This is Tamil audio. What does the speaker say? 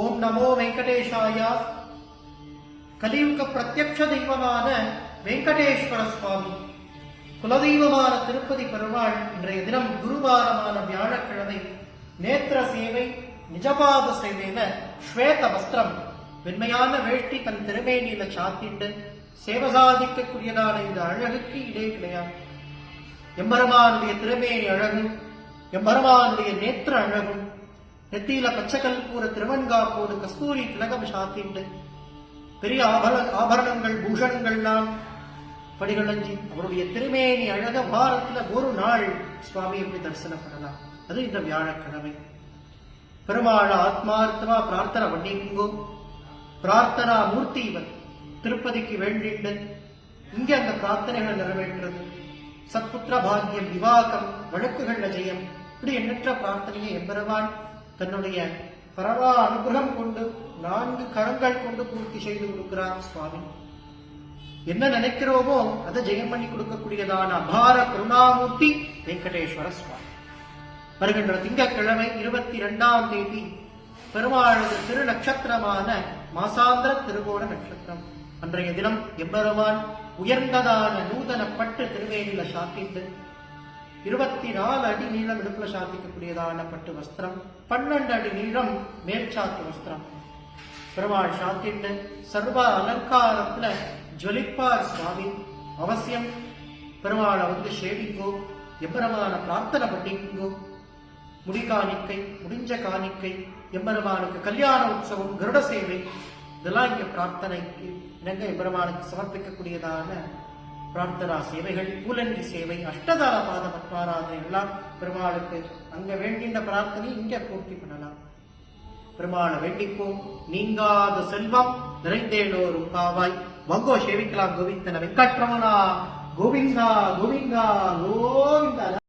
ஓம் நமோ வெங்கடேஷாயா. கலியுக பிரத்யக்ஷ தெய்வமான வெங்கடேஸ்வர சுவாமி. குலதெய்வமான திருப்பதி பெருமாள் இன்றைய தினம் குருவாரமான வியாழக்கிழமை நேத்திர சேவை நிஜபாத சேவையில ஸ்வேத வஸ்திரம் வெண்மையான வேஷ்டி தன் திருமேனியில சாத்திட்டு சேவை சாதிக்கக்கூடியதான இந்த அழகுக்கு இடே கிடையாது. எம்பெருமானுடைய திருமேனி அழகும் எம்பெருமானுடைய நேத்திர அழகும் நெத்தியில பச்சைக்கல்பூர திருவன்காப்போடு கஸ்தூரி திலகம் சாத்திண்டு பெரிய ஆபர ஆபரணங்கள் பூஷணங்கள்லாம் படிகளஞ்சி. அவருடைய திருமேனி அழக வாரத்துல ஒரு நாள் சுவாமி எப்படி தரிசனம் பண்ணலாம். அது இந்த வியாழக்கிழமை. பெருமாள் ஆத்மார்த்தமா பிரார்த்தனை பண்ணிங்கோ பிரார்த்தனா மூர்த்தி இவர். திருப்பதிக்கு வேண்டிட்டு இங்க அந்த பிரார்த்தனைகளை நிறைவேற்றுறது. சத்புத்திர பாக்கியம் விவாகம் வழக்குகள் அஜயம் இப்படி எண்ணற்ற பிரார்த்தனையை எம்பெருமான் தன்னுடைய பரவா அனுகிரகம் கொண்டு நான்கு கரங்கள் கொண்டு பூர்த்தி செய்து கொடுக்கிறார் சுவாமி. என்ன நினைக்கிறோமோ அதை ஜெயம் பண்ணி கொடுக்கக்கூடியதான அபார கருணாமூர்த்தி வெங்கடேஸ்வர சுவாமி. வருகின்ற திங்கட்கிழமை இருபத்தி இரண்டாம் தேதி பெருமாளது திரு நட்சத்திரமான மாசாந்திர திருவோண நட்சத்திரம். அன்றைய தினம் எம்பெருமான் உயர்ந்ததான நூதன பட்டு திருவேணியில சாத்திட்டு இருபத்தி நாலு அடி நீளம் இடுப்புல சாத்திக்கக்கூடியதான பட்டு வஸ்திரம் பன்னெண்டு அடி நீளம் மேல் சாத்து வஸ்திரம். பெருமாள் சாத்திட்டு சர்வ அலங்காரத்துல ஜொலிப்பார் சுவாமி. அவசியம். பெருமாளை வந்து சேவிங்கோ எம்பெருமான பிரார்த்தனை பண்ணிங்கோ. முடி காணிக்கை முடிஞ்ச காணிக்கை எம்பெருமானுக்கு கல்யாண உற்சவம் கருட சேவை. இதெல்லாம் இங்க பிரார்த்தனைக்கு இணங்க எம்பெருமானுக்கு சமர்ப்பிக்கக்கூடியதான பிரார்த்தனா சேவைகள் பூலன்றி சேவை அஷ்டதார பாத பத்மாராதனை எல்லாம் பெருமாளுக்கு. அங்க வேண்டின்ற பிரார்த்தனை இங்க பூர்த்தி பண்ணலாம். பெருமாளை வேண்டிப்போம். நீங்காத செல்வம் நிறைந்தேனோரும் காவாய் வங்கோ சேவிக்கலாம் கோவிந்தன வெங்கட்ரமணா. கோவிந்தா கோவிந்தா கோவிந்தா.